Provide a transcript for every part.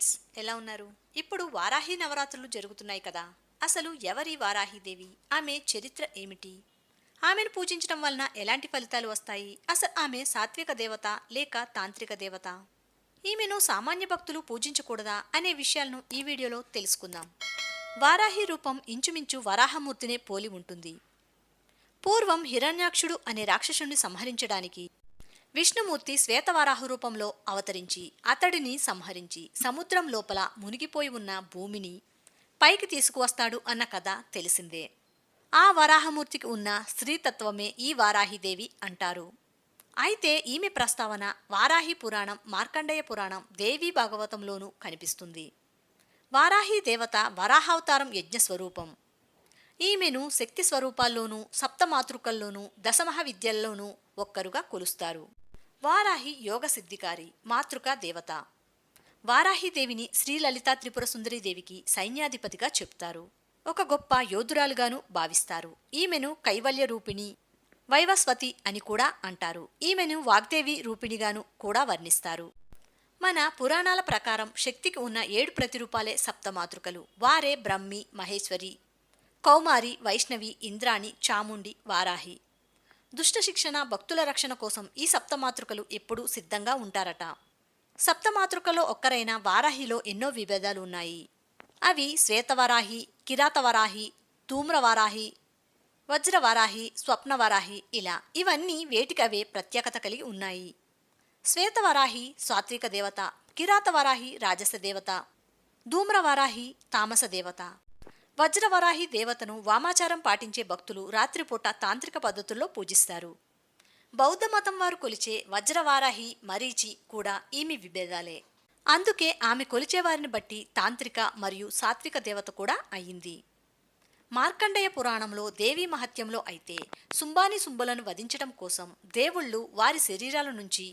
Friends ఎలా ఉన్నారు? ఇప్పుడు వారాహి నవరాత్రులు జరుగుతున్నాయి కదా. అసలు ఎవరి వారాహిదేవి ఆమె చరిత్ర ఏమిటి? ఆమెను పూజించడం వలన ఎలాంటి ఫలితాలు వస్తాయి? అసలు ఆమె సాత్విక దేవత లేక తాంత్రిక దేవత? ఈమెను సామాన్య భక్తులు పూజించకూడదా అనే విషయాలను ఈ వీడియోలో తెలుసుకుందాం. వారాహి రూపం ఇంచుమించు వరాహమూర్తినే పోలి ఉంటుంది. పూర్వం హిరణ్యాక్షుడు అనే రాక్షసుని సంహరించడానికి విష్ణుమూర్తి శ్వేతవరాహ రూపంలో అవతరించి అతడిని సంహరించి సముద్రం లోపల మునిగిపోయి ఉన్న భూమిని పైకి తీసుకువస్తాడు అన్న కథ తెలిసిందే. ఆ వరాహమూర్తికి ఉన్న స్త్రీతత్వమే ఈ వారాహిదేవి అంటారు. అయితే ఈమె ప్రస్తావన వారాహి పురాణం మార్కండేయ పురాణం దేవీ భాగవతంలోనూ కనిపిస్తుంది. వారాహి దేవత వరాహావతారం యజ్ఞ స్వరూపం ఈమెను శక్తి స్వరూపాల్లోనూ సప్తమాతృకల్లోనూ దశమహ విద్యల్లోనూ ఒక్కరుగా కొలుస్తారు. వారాహి యోగ సిద్ధికారి మాతృకా దేవత. వారాహిదేవిని శ్రీలలితా త్రిపుర సుందరీదేవికి సైన్యాధిపతిగా చెప్తారు. ఒక గొప్ప యోధురాలుగాను భావిస్తారు. ఈమెను కైవల్య రూపిణి వైవస్వతి అని కూడా అంటారు. ఈమెను వాగ్దేవి రూపిణిగాను కూడా వర్ణిస్తారు. మన పురాణాల ప్రకారం శక్తికి ఉన్న ఏడు ప్రతిరూపాలే సప్తమాతృకలు వారే బ్రహ్మి మహేశ్వరి కౌమారి వైష్ణవి ఇంద్రాణి చాముండి వారాహి. దుష్ట శిక్షణ భక్తుల రక్షణ కోసం ఈ సప్తమాతృకలు ఎప్పుడూ సిద్ధంగా ఉంటారట. సప్తమాతృకలో ఒక్కరైన వారాహిలో ఎన్నో విభేదాలు ఉన్నాయి. అవి శ్వేతవరాహి కిరాతవరాహి ధూమ్రవారాహి వజ్రవరాహి స్వప్నవరాహి ఇలా. ఇవన్నీ వేటికవే ప్రత్యేకత కలిగి ఉన్నాయి. శ్వేతవరాహి సాత్విక దేవత కిరాతవరాహి రాజస దేవత ధూమ్రవరాహి తామస దేవత. వజ్రవరాహి దేవతను వామాచారం పాటించే భక్తులు రాత్రిపూట తాంత్రిక పద్ధతుల్లో పూజిస్తారు. బౌద్ధ మతం వారు కొలిచే వజ్రవారాహి మరీచి కూడా ఈమె విభేదాలే. అందుకే ఆమె కొలిచే వారిని బట్టి తాంత్రిక మరియు సాత్విక దేవత కూడా అయింది మార్కండేయ పురాణంలో దేవీ మహత్యంలో అయితే సుంబాని సుంబులను వధించడం కోసం దేవుళ్ళు వారి శరీరాల నుంచి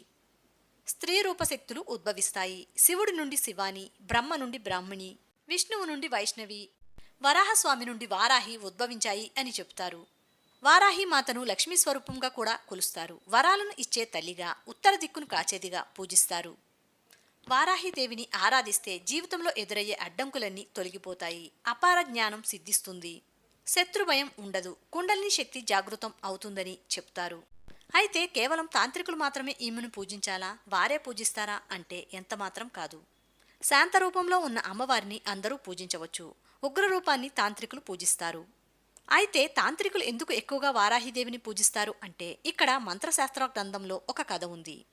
స్త్రీ రూపశక్తులు ఉద్భవిస్తాయి. శివుడి నుండి శివాని బ్రహ్మ నుండి బ్రాహ్మణి విష్ణువు నుండి వైష్ణవి వరాహస్వామి నుండి వారాహి ఉద్భవించాయి అని చెప్తారు. వారాహి మాతను లక్ష్మీ స్వరూపంగా కూడా కొలుస్తారు. వరాలను ఇచ్చే తల్లిగా ఉత్తర దిక్కును కాచేదిగా పూజిస్తారు. వారాహిదేవిని ఆరాధిస్తే జీవితంలో ఎదురయ్యే అడ్డంకులన్నీ తొలగిపోతాయి. అపార జ్ఞానం సిద్ధిస్తుంది. శత్రుభయం ఉండదు. కుండలిని శక్తి జాగృతం అవుతుందని చెప్తారు. అయితే కేవలం తాంత్రికులు మాత్రమే ఈమెను పూజించాలా? వారే పూజిస్తారా? అంటే ఎంత మాత్రం కాదు. శాంత రూపంలో ఉన్న అమ్మవారిని అందరూ పూజించవచ్చు. ఉగ్రరూపాన్ని తాంత్రికులు పూజిస్తారు. అయితే తాంత్రికులు ఎందుకు ఎక్కువగా వారాహిదేవిని పూజిస్తారు అంటే ఇక్కడ మంత్రశాస్త్ర గ్రంథంలో ఒక కథ ఉంది.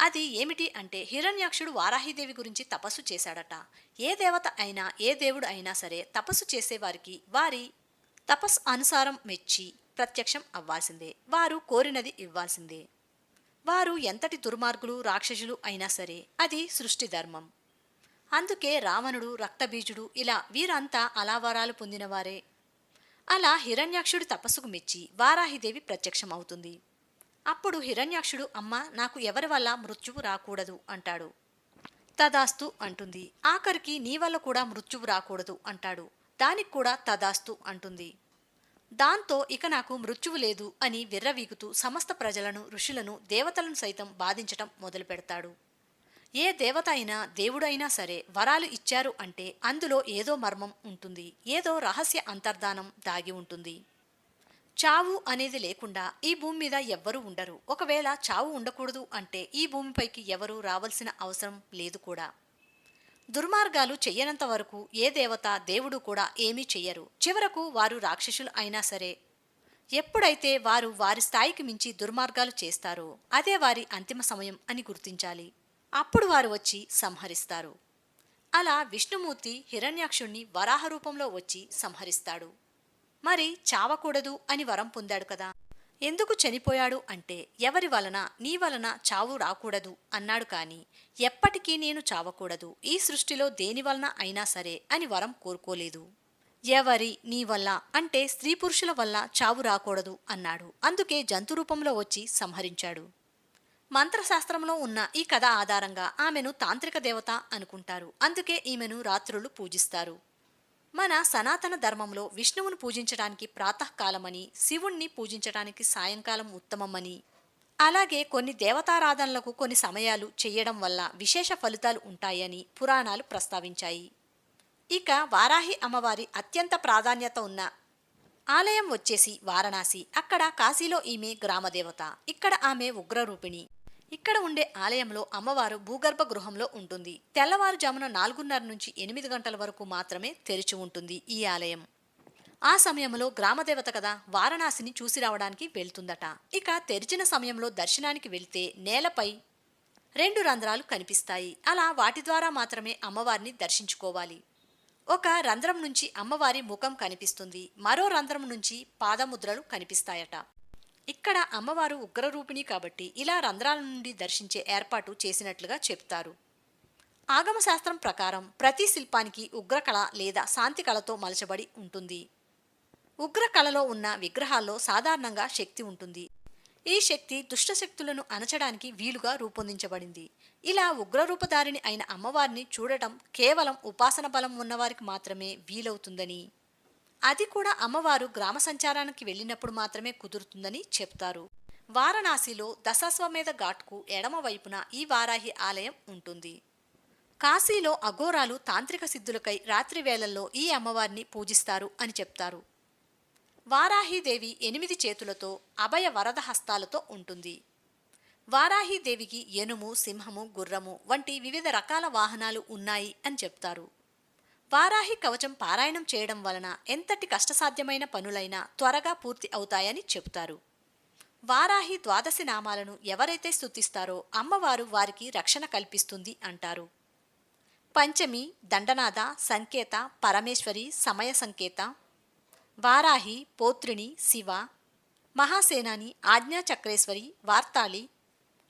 అది ఏమిటి అంటే హిరణ్యాక్షుడు వారాహిదేవి గురించి తపస్సు చేశాడట. ఏ దేవత అయినా ఏ దేవుడు అయినా సరే తపస్సు చేసేవారికి వారి తపస్ అనుసారం మెచ్చి ప్రత్యక్షం అవ్వాల్సిందే. వారు కోరినది ఇవ్వాల్సిందే. వారు ఎంతటి దుర్మార్గులు రాక్షసులు అయినా సరే అది సృష్టి ధర్మం. అందుకే రావణుడు రక్తబీజుడు ఇలా వీరంతా అలావరాలు పొందినవారే. అలా హిరణ్యాక్షుడి తపస్సుకు మెచ్చి వారాహిదేవి ప్రత్యక్షం అవుతుంది అప్పుడు హిరణ్యాక్షుడు అమ్మ నాకు ఎవరి వల్ల మృత్యువు రాకూడదు? అంటాడు. తదాస్తు అంటుంది. ఆఖరికి నీ వల్ల కూడా మృత్యువు రాకూడదు అంటాడు. దానికి కూడా తదాస్తు అంటుంది. దాంతో ఇక నాకు మృత్యువు లేదు అని విర్రవీగుతూ సమస్త ప్రజలను ఋషులను దేవతలను సైతం బాధించటం మొదలు పెడతాడు ఏ దేవత అయినా దేవుడైనా సరే వరాలు ఇచ్చారు అంటే అందులో ఏదో మర్మం ఉంటుంది ఏదో రహస్య అంతర్ధానం దాగి ఉంటుంది. చావు అనేది లేకుండా ఈ భూమి మీద ఎవ్వరూ ఉండరు. ఒకవేళ చావు ఉండకూడదు అంటే ఈ భూమిపైకి ఎవరూ రావాల్సిన అవసరం లేదు కూడా. దుర్మార్గాలు చెయ్యనంత వరకు ఏ దేవత దేవుడు కూడా ఏమీ చెయ్యరు. చివరకు వారు రాక్షసులు అయినా సరే. ఎప్పుడైతే వారు వారి స్థాయికి మించి దుర్మార్గాలు చేస్తారో అదే వారి అంతిమ సమయం అని గుర్తించాలి. అప్పుడు వారు వచ్చి సంహరిస్తారు. అలా విష్ణుమూర్తి హిరణ్యాక్షుణ్ణి వరాహ రూపంలో వచ్చి సంహరిస్తాడు. మరి చావకూడదు అని వరం పొందాడు కదా. ఎందుకు చనిపోయాడు అంటే ఎవరి వలన నీ వలన చావు రాకూడదు అన్నాడు కాని ఎప్పటికీ నేను చావకూడదు. ఈ సృష్టిలో దేని వలన అయినా సరే అని వరం కోరుకోలేదు. ఎవరి నీ వల్ల అంటే స్త్రీ పురుషుల వల్ల చావు రాకూడదు అన్నాడు. అందుకే జంతు రూపంలో వచ్చి సంహరించాడు. మంత్రశాస్త్రంలో ఉన్న ఈ కథ ఆధారంగా ఆమెను తాంత్రిక దేవత అనుకుంటారు. అందుకే ఈమెను రాత్రులు పూజిస్తారు. మన సనాతన ధర్మంలో విష్ణువును పూజించడానికి ప్రాతకాలమని శివుణ్ణి పూజించడానికి సాయంకాలం ఉత్తమమని అలాగే కొన్ని దేవతారాధనలకు కొన్ని సమయాలు చేయడం వల్ల విశేష ఫలితాలు ఉంటాయని పురాణాలు ప్రస్తావించాయి. ఇక వారాహి అమ్మవారి అత్యంత ప్రాధాన్యత ఉన్న ఆలయం వచ్చేసి వారణాసి. అక్కడ కాశీలో ఈమె గ్రామదేవత. ఇక్కడ ఆమె ఉగ్రరూపిణి. ఇక్కడ ఉండే ఆలయంలో అమ్మవారు భూగర్భ గృహంలో ఉంటుంది. తెల్లవారుజామున నాలుగున్నర నుంచి ఎనిమిది గంటల వరకు మాత్రమే తెరిచి ఉంటుంది ఈ ఆలయం. ఆ సమయంలో గ్రామదేవత కదా వారణాసిని చూసి రావడానికి వెళ్తుందట. ఇక తెరిచిన సమయంలో దర్శనానికి వెళ్తే నేలపై రెండు రంధ్రాలు కనిపిస్తాయి. అలా వాటి ద్వారా మాత్రమే అమ్మవారిని దర్శించుకోవాలి. ఒక రంధ్రం నుంచి అమ్మవారి ముఖం కనిపిస్తుంది. మరో రంధ్రం నుంచి పాదముద్రలు కనిపిస్తాయట. ఇక్కడ అమ్మవారు ఉగ్రరూపిణి కాబట్టి ఇలా రంధ్రాల నుండి దర్శించే ఏర్పాటు చేసినట్లుగా చెప్తారు. ఆగమశాస్త్రం ప్రకారం ప్రతి శిల్పానికి ఉగ్రకళ లేదా శాంతి కళతో మలచబడి ఉంటుంది. ఉగ్రకళలో ఉన్న విగ్రహాల్లో సాధారణంగా శక్తి ఉంటుంది. ఈ శక్తి దుష్టశక్తులను అణచడానికి వీలుగా రూపొందించబడింది. ఇలా ఉగ్రరూపధారిణి అయిన అమ్మవారిని చూడటం కేవలం ఉపాసన బలం ఉన్నవారికి మాత్రమే వీలవుతుందని అది కూడా అమ్మవారు గ్రామ సంచారానికి వెళ్ళినప్పుడు మాత్రమే కుదురుతుందని చెప్తారు. వారణాసిలో దశాశ్వమేధ ఘాట్కు ఎడమ వైపున ఈ వారాహి ఆలయం ఉంటుంది. కాశీలో అఘోరాలు తాంత్రిక సిద్ధులకై రాత్రి వేళల్లో ఈ అమ్మవారిని పూజిస్తారు అని చెప్తారు. వారాహీదేవి ఎనిమిది చేతులతో అభయ వరద హస్తాలతో ఉంటుంది. వారాహీదేవికి ఎనుము సింహము గుర్రము వంటి వివిధ రకాల వాహనాలు ఉన్నాయి అని చెప్తారు. వారాహి కవచం పారాయణం చేయడం వలన ఎంతటి కష్టసాధ్యమైన పనులైనా త్వరగా పూర్తి అవుతాయని చెబుతారు. వారాహి ద్వాదశి నామాలను ఎవరైతే స్థుతిస్తారో అమ్మవారు వారికి రక్షణ కల్పిస్తుంది అంటారు. పంచమి దండనాథ సంకేత పరమేశ్వరి సమయ సంకేత. వారాహి పోత్రిణి శివ. మహాసేనాని ఆజ్ఞాచక్రేశ్వరి వార్తాళి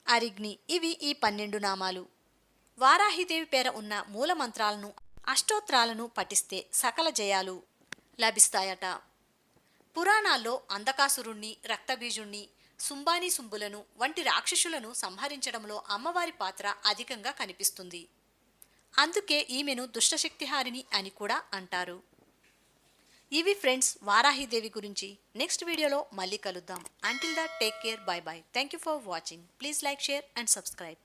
అరిగ్ని ఇవి ఈ పన్నెండు నామాలు. వారాహిదేవి పేర ఉన్న మూల మంత్రాలను అష్టోత్రాలను పఠిస్తే సకల జయాలు లభిస్తాయట. పురాణాల్లో అంధకాసురుణ్ణి రక్తబీజుణ్ణి సుంబాని సుంబులను వంటి రాక్షసులను సంహరించడంలో అమ్మవారి పాత్ర అధికంగా కనిపిస్తుంది. అందుకే ఈమెను దుష్టశక్తిహారిణి అని కూడా అంటారు. ఇవి ఫ్రెండ్స్ వారాహిదేవి గురించి. నెక్స్ట్ వీడియోలో మళ్ళీ కలుద్దాం. Until the take care bye bye thank you for watching please like share and subscribe